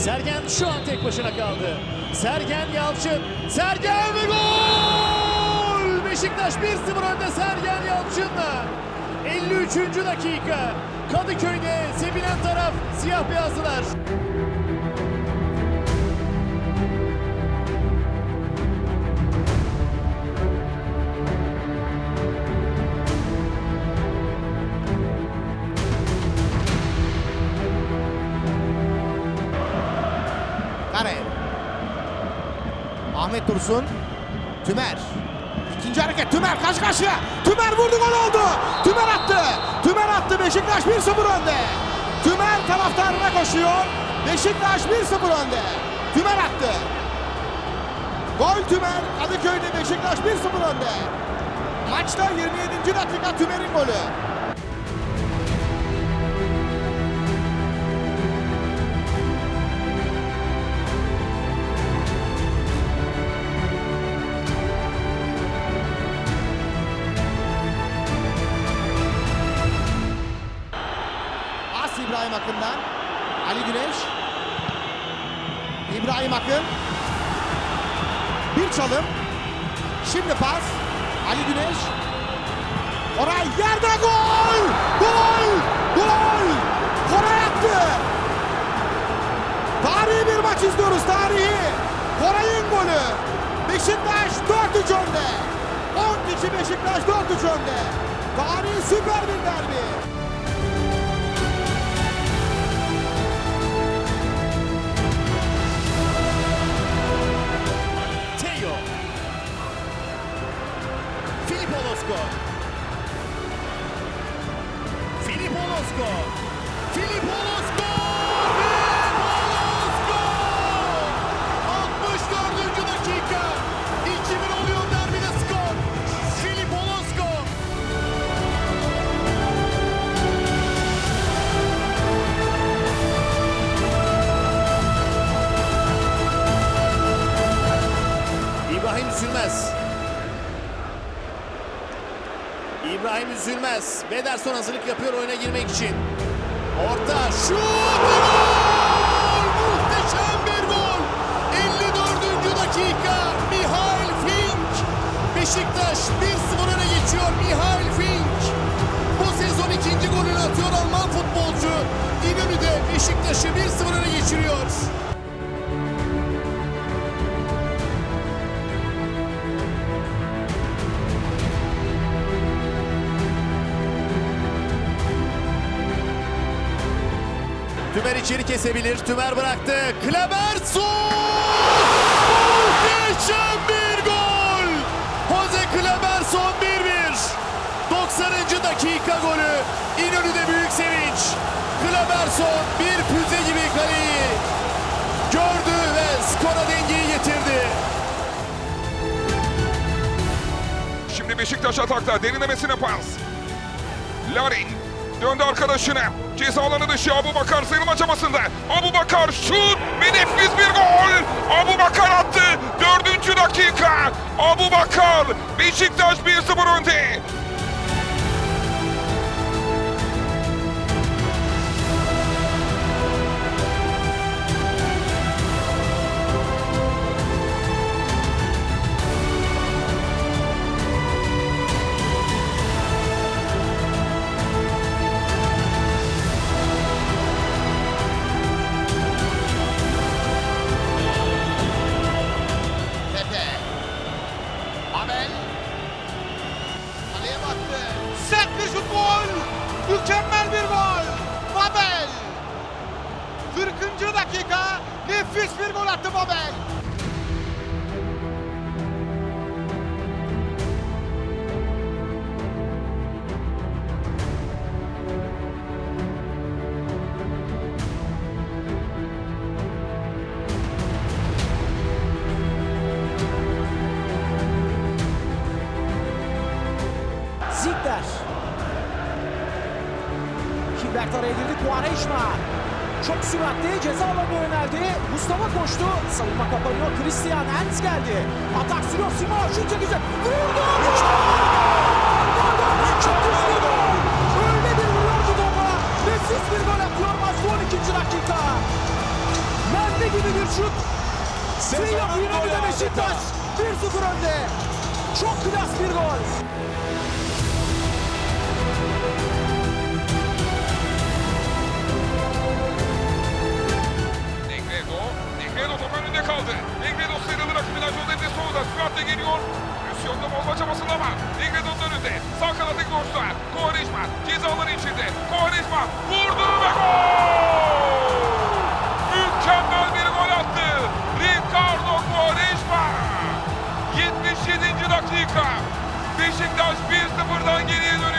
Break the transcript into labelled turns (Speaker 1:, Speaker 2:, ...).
Speaker 1: Sergen şu an tek başına kaldı. Sergen Yalçın. Sergen ve gol! Beşiktaş 1-0 önde Sergen Yalçın'la. 53. dakika. Kadıköy'de sevinen taraf siyah beyazlılar.
Speaker 2: Dursun. Tümer. İkinci hareket Tümer karşı karşıya. Tümer vurdu gol oldu. Tümer attı. Tümer attı. Beşiktaş 1-0 önde. Tümer taraftarına koşuyor. Beşiktaş 1-0 önde. Tümer attı. Gol Tümer. Kadıköy'de Beşiktaş 1-0 önde. Maçta 27. dakika Tümer'in golü. As İbrahim Akın'dan. Ali Güneş. İbrahim Akın. Bir çalım. Şimdi pas. Ali Güneş. Koray yerde gol! Gol! Gol! Koray attı. Tarihi bir maç izliyoruz tarihi. Koray'ın golü. Beşiktaş 4-3 önde. 10 kişi Beşiktaş 4-3 önde. Tarihi süper bir derbi.
Speaker 1: Filip Olosko. Filip Olosko. Filip Olosko. Üzülmez. Bederson hazırlık yapıyor oyuna girmek için. Orta şut gol! Muhteşem bir gol! 54. dakika Mihail Fink. Beşiktaş 1-0 Tümer içeri kesebilir. Tümer bıraktı. Kleberson! Muhteşem bir gol! Jose Kleberson 1-1. 90. dakika golü. İnönü'de büyük sevinç. Kleberson bir füze gibi kaleyi gördü ve skora dengeyi getirdi.
Speaker 3: Şimdi Beşiktaş atakta derinlemesine pas. Larin döndü arkadaşına. Ceza alanı dışı Abu Bakar sayılma çabasında. Abu Bakar şut ve nefis bir gol. Abu Bakar attı. Dördüncü dakika. Abu Bakar Beşiktaş 1-0 önde.
Speaker 2: Sert bir şut. Mükemmel bir gol. Babel. 40. dakika. Nefis bir gol attı Babel.
Speaker 4: Quaresma. Çok süratli ceza alanına yöneldi. Mustafa koştu. Savunma kapanıyor. Christian Ernst geldi. Atak sürüyor. Simon şut çekecek. Vurdu. Çok hızlı gol. Öyle bir vuruyor ki topa. Nefis bir gol atıyor maçta 12. dakika. Mert şut. Sezon golü İnönü'de adeta. Beşiktaş 1-0 önde. Çok klas bir gol.
Speaker 3: Ignor. Pozisyonda bomba çabasında var. Ligvedon önünde. Sağ kanat Ignor'da. Kovarejma. Cezaları içinde. Kovarejma. Vurdu ve gol! Mükemmel bir gol attı. Ricardo Kovarejma. 77. dakika. Beşiktaş 1-0'dan geriye dönüyor.